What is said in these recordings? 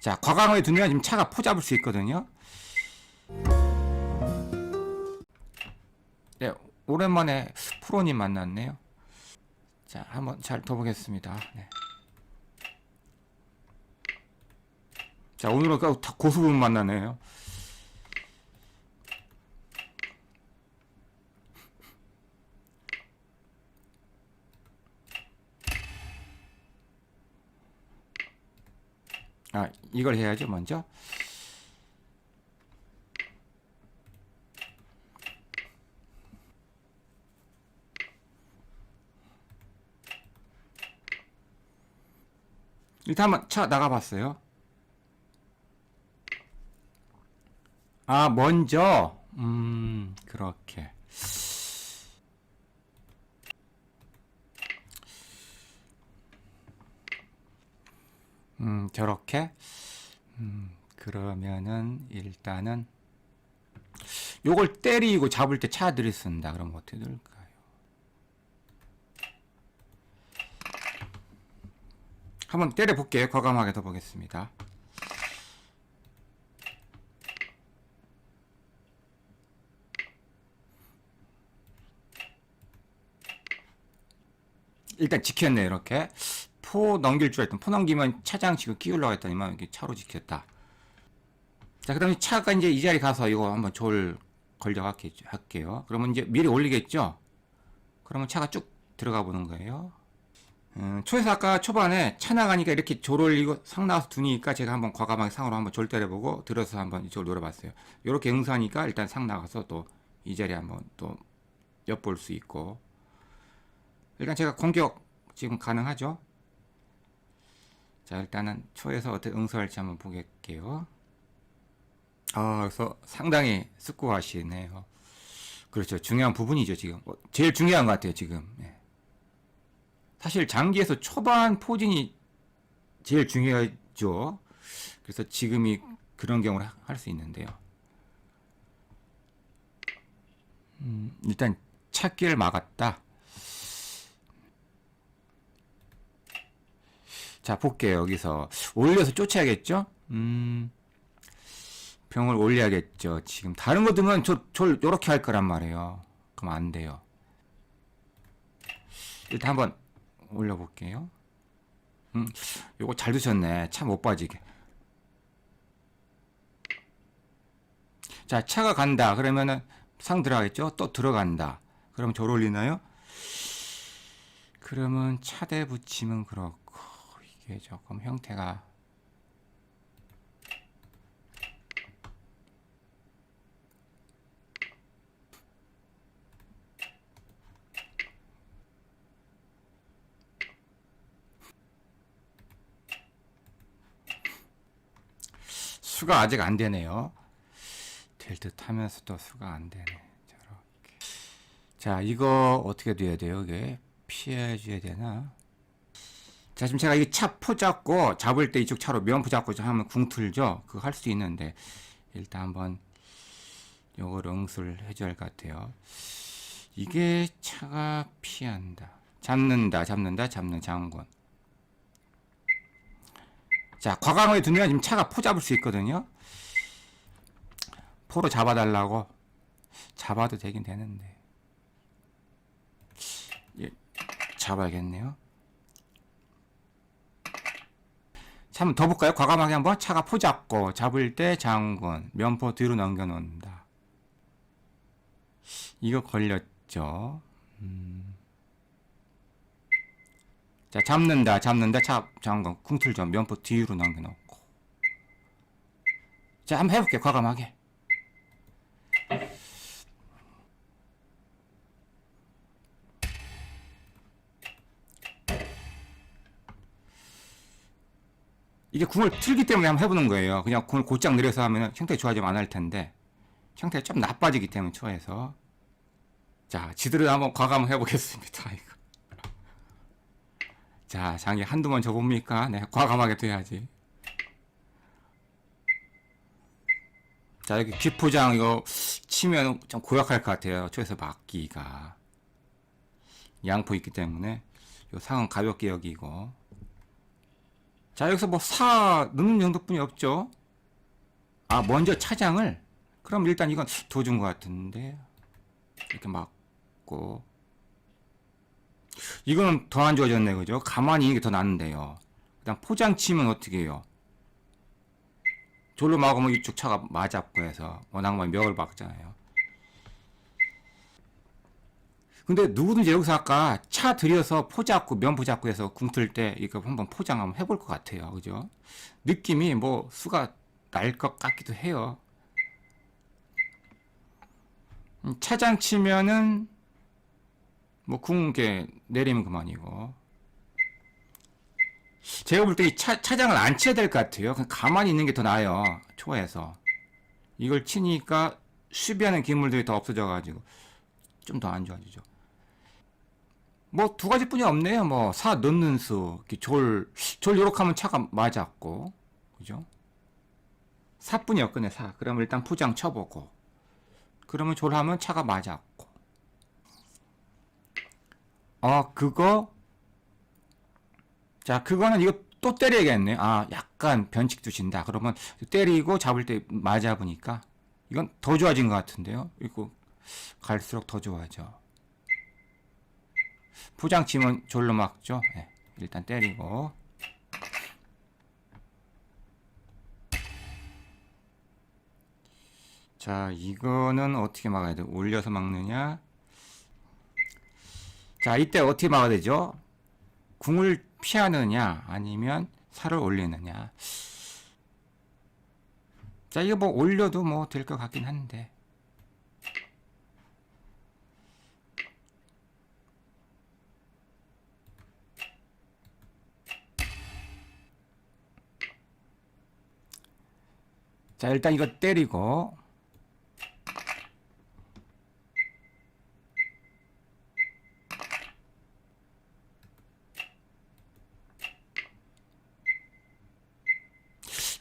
자, 과감하게 두면 지금 차가 포잡을 수 있거든요. 네, 오랜만에 프로님 만났네요. 자, 한번 잘 둬보겠습니다. 네. 자, 오늘은 고수분 만나네요. 아, 이걸 해야죠, 먼저. 일단 한번 차 나가봤어요. 아, 먼저, 음, 그렇게. 음, 저렇게. 음, 그러면은, 일단은, 요걸 때리고 잡을 때 차들이 쓴다. 그럼 어떻게 될까요? 한번 때려 볼게요. 과감하게 더 보겠습니다. 일단 지켰네 이렇게 포 넘길 줄 알았더니 포 넘기면 차장 지금 끼우려고 했더니만 이게 차로 지켰다. 자 그 다음에 차가 이제 이 자리 가서 이거 한번 졸 걸려 할게- 할게요. 그러면 이제 미리 올리겠죠? 그러면 차가 쭉 들어가 보는 거예요. 음, 초에서 아까 초반에 차 나가니까 이렇게 졸 올리고 상 나와서 두니까 제가 한번 과감하게 상으로 한번 졸 때려보고 들어서 한번 이쪽을 노려봤어요. 이렇게 응수하니까 일단 상 나가서 또 이 자리에 한번 또 엿볼 수 있고. 일단 제가 공격 지금 가능하죠? 자, 일단은 초에서 어떻게 응수할지 한번 보겠게요. 아, 그래서 상당히 습고하시네요. 그렇죠. 중요한 부분이죠, 지금. 어, 제일 중요한 것 같아요, 지금. 예. 사실 장기에서 초반 포진이 제일 중요하죠. 그래서 지금이 그런 경우를 할 수 있는데요. 음, 일단 찾기를 막았다. 자, 볼게요. 여기서 올려서 쫓아야겠죠? 음. 병을 올려야겠죠. 지금 다른 거 두면 저, 저 요렇게 할 거란 말이에요. 그럼 안 돼요. 일단 한번 올려볼게요. 음, 요거 잘 두셨네. 차 못 빠지게. 자, 차가 간다. 그러면은 상 들어가겠죠? 또 들어간다. 그럼 저를 올리나요? 그러면 차대 붙이면 그렇고 이게 조금 형태가 수가 아직 안 되네요. 될 듯 하면서도 수가 안 되네. 저렇게. 자, 이거 어떻게 돼야 돼요? 이게 피해줘야 되나? 자, 지금 제가 이 차 포 잡고 잡을 때 이쪽 차로 면 포 잡고 하면 궁 틀죠? 그거 할 수 있는데 일단 한번 요걸 응수를 해줘야 할 것 같아요. 이게 차가 피한다. 잡는다, 잡는다, 잡는 장군. 자, 과감하게 두면 지금 차가 포 잡을 수 있거든요. 포로 잡아달라고 잡아도 되긴 되는데. 예, 잡아야겠네요. 자, 한번 더 볼까요? 과감하게 한번 차가 포 잡고 잡을 때 장군 면포 뒤로 넘겨 놓는다. 이거 걸렸죠. 음. 자, 잡는다, 잡는다, 차, 장군 궁틀 좀 면포 뒤로 넘겨 놓고. 자, 한번 해볼게, 과감하게. 이게 궁을 틀기 때문에 한번 해보는 거예요. 그냥 궁을 곧장 내려서 하면 형태 좋아지면 안 할 텐데 형태가 좀 나빠지기 때문에 초에서 자 지들을 한번 과감을 해보겠습니다. 이거. 자 장이 한두 번 줘봅니까? 네 과감하게 돼야지. 자 여기 귓포장 이거 치면 좀 고약할 것 같아요. 초에서 막기가 양포 있기 때문에 요 상은 가볍게 여기고 자 여기서 뭐 사 넣는 정도뿐이 없죠. 아 먼저 차장을 그럼 일단 이건 더준것 같은데 이렇게 맞고 이거는 더 안 좋아졌네 그죠? 가만히 있는 게더 낫는데요. 그 다음 포장 치면 어떻게 해요? 졸로 막으면 이쪽 차가 맞았고 해서 워낙 많이 멱을 박잖아요. 근데 누구든지 여기서 아까 차 들여서 포 잡고 면포 잡고 해서 궁틀 때 이거 한번 포장 한번 해볼 것 같아요. 그죠? 느낌이 뭐 수가 날 것 같기도 해요. 음, 차장 치면은 뭐 궁게 내리면 그만이고 제가 볼 때 이 차장을 안 쳐야 될 것 같아요. 그냥 가만히 있는 게 더 나아요. 초에서 이걸 치니까 수비하는 기물들이 더 없어져가지고 좀 더 안 좋아지죠. 뭐 두 가지뿐이 없네요. 뭐 사 넣는 수, 졸, 졸 요렇게 하면 차가 맞았고, 그죠? 사뿐이 없거든요. 사. 그러면 일단 포장 쳐보고, 그러면 졸하면 차가 맞았고, 어 그거 자 그거는 이거 또 때려야겠네. 아 약간 변칙 두신다. 그러면 때리고 잡을 때 맞아 보니까 이건 더 좋아진 것 같은데요. 이거 갈수록 더 좋아져. 포장 치면 졸로 막죠. 네, 일단 때리고. 자, 이거는 어떻게 막아야 돼? 올려서 막느냐? 자, 이때 어떻게 막아야 되죠? 궁을 피하느냐, 아니면 살을 올리느냐. 자, 이거 뭐 올려도 뭐 될 것 같긴 한데. 자, 일단 이거 때리고.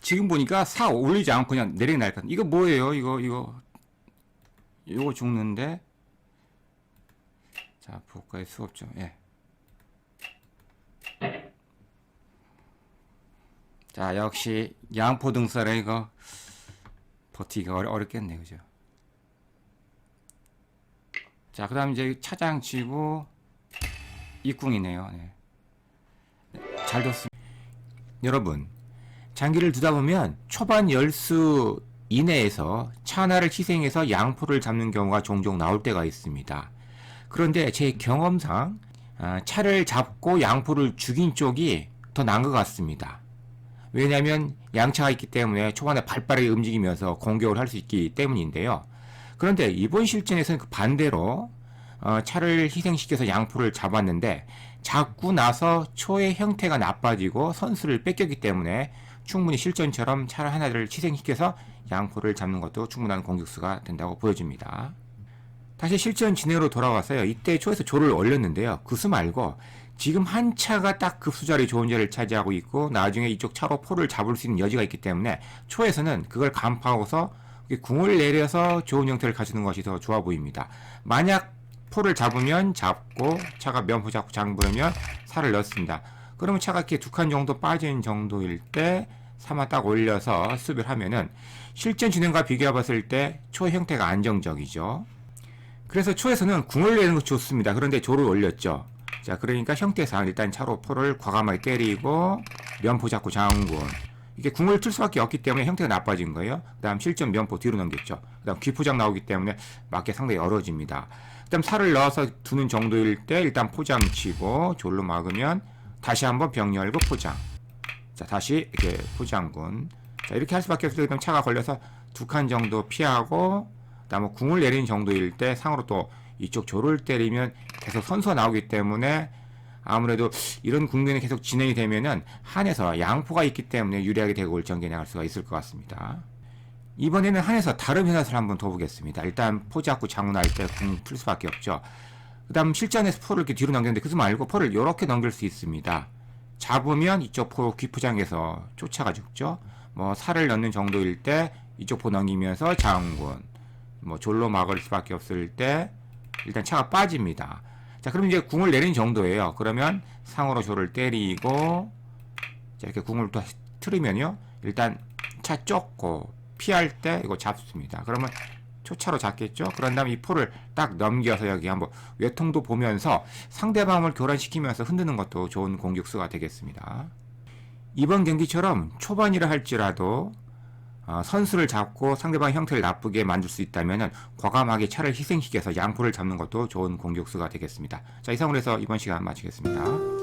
지금 보니까 사 올리지 않고 그냥 내리게 날것 이거 뭐예요? 이거 이거 이거 죽는데 자 보가의 수업 좀 예. 자 역시 양포 등살에 이거 버티기가 어려, 어렵겠네 그죠? 자 그 다음 이제 차장 치고 입궁이네요. 네. 네, 잘 뒀습니다. 여러분 장기를 두다 보면 초반 열수 이내에서 차 하나를 희생해서 양포를 잡는 경우가 종종 나올 때가 있습니다. 그런데 제 경험상 아, 차를 잡고 양포를 죽인 쪽이 더 나은 것 같습니다. 왜냐하면 양차가 있기 때문에 초반에 발빠르게 움직이면서 공격을 할 수 있기 때문인데요. 그런데 이번 실전에서는 그 반대로 어, 차를 희생시켜서 양포를 잡았는데 잡고 나서 초의 형태가 나빠지고 선수를 뺏겼기 때문에 충분히 실전처럼 차를 하나를 희생시켜서 양포를 잡는 것도 충분한 공격수가 된다고 보여집니다. 다시 실전 진행으로 돌아왔어요. 이때 초에서 조를 올렸는데요. 그 수 말고 지금 한 차가 딱 급수자리 좋은 자리를 차지하고 있고 나중에 이쪽 차로 포를 잡을 수 있는 여지가 있기 때문에 초에서는 그걸 간파하고서 궁을 내려서 좋은 형태를 가지는 것이 더 좋아 보입니다. 만약 포를 잡으면 잡고 차가 면포 잡고 장부르면 살을 넣습니다. 그러면 차가 이렇게 두 칸 정도 빠진 정도일 때 삼아 딱 올려서 수비를 하면은 실전 진행과 비교해 봤을 때 초 형태가 안정적이죠. 그래서 초에서는 궁을 내는 것이 좋습니다. 그런데 조를 올렸죠. 자, 그러니까 형태상 일단 차로 포를 과감하게 때리고 면포 잡고 장군. 이게 궁을 틀 수밖에 없기 때문에 형태가 나빠진 거예요. 그 다음 실전 면포 뒤로 넘겼죠. 그 다음 귀포장 나오기 때문에 맞게 상당히 어려워집니다. 그 다음 살을 넣어서 두는 정도일 때 일단 포장 치고 졸로 막으면 다시 한번 병 열고 포장. 자, 다시 이렇게 포장군. 자, 이렇게 할 수밖에 없어요. 그럼 차가 걸려서 두 칸 정도 피하고, 그다음에 궁을 내리는 정도일 때 상으로 또 이쪽 조를 때리면 계속 선수가 나오기 때문에 아무래도 이런 국면이 계속 진행이 되면은 한에서 양포가 있기 때문에 유리하게 대국을 전개 나갈 수가 있을 것 같습니다. 이번에는 한에서 다른 현안을 한번 더 보겠습니다. 일단 포 잡고 장군할 때궁풀 수밖에 없죠. 그 다음 실전에서 포를 이렇게 뒤로 넘겼는데 그거 말고 포를 이렇게 넘길 수 있습니다. 잡으면 이쪽 포 귀포장에서 쫓아가 죽죠. 뭐 살을 넣는 정도일 때 이쪽 포 넘기면서 장군 뭐 졸로 막을 수밖에 없을 때 일단 차가 빠집니다. 자 그럼 이제 궁을 내린 정도예요. 그러면 상으로 조를 때리고 자, 이렇게 궁을 또 틀으면요. 일단 차 쫓고 피할 때 이거 잡습니다. 그러면 초차로 잡겠죠? 그런 다음에 이 포를 딱 넘겨서 여기 한번 외통도 보면서 상대방을 교란시키면서 흔드는 것도 좋은 공격수가 되겠습니다. 이번 경기처럼 초반이라 할지라도 어, 선수를 잡고 상대방 형태를 나쁘게 만들 수 있다면 과감하게 차를 희생시켜서 양포를 잡는 것도 좋은 공격수가 되겠습니다. 자 이상으로 해서 이번 시간 마치겠습니다.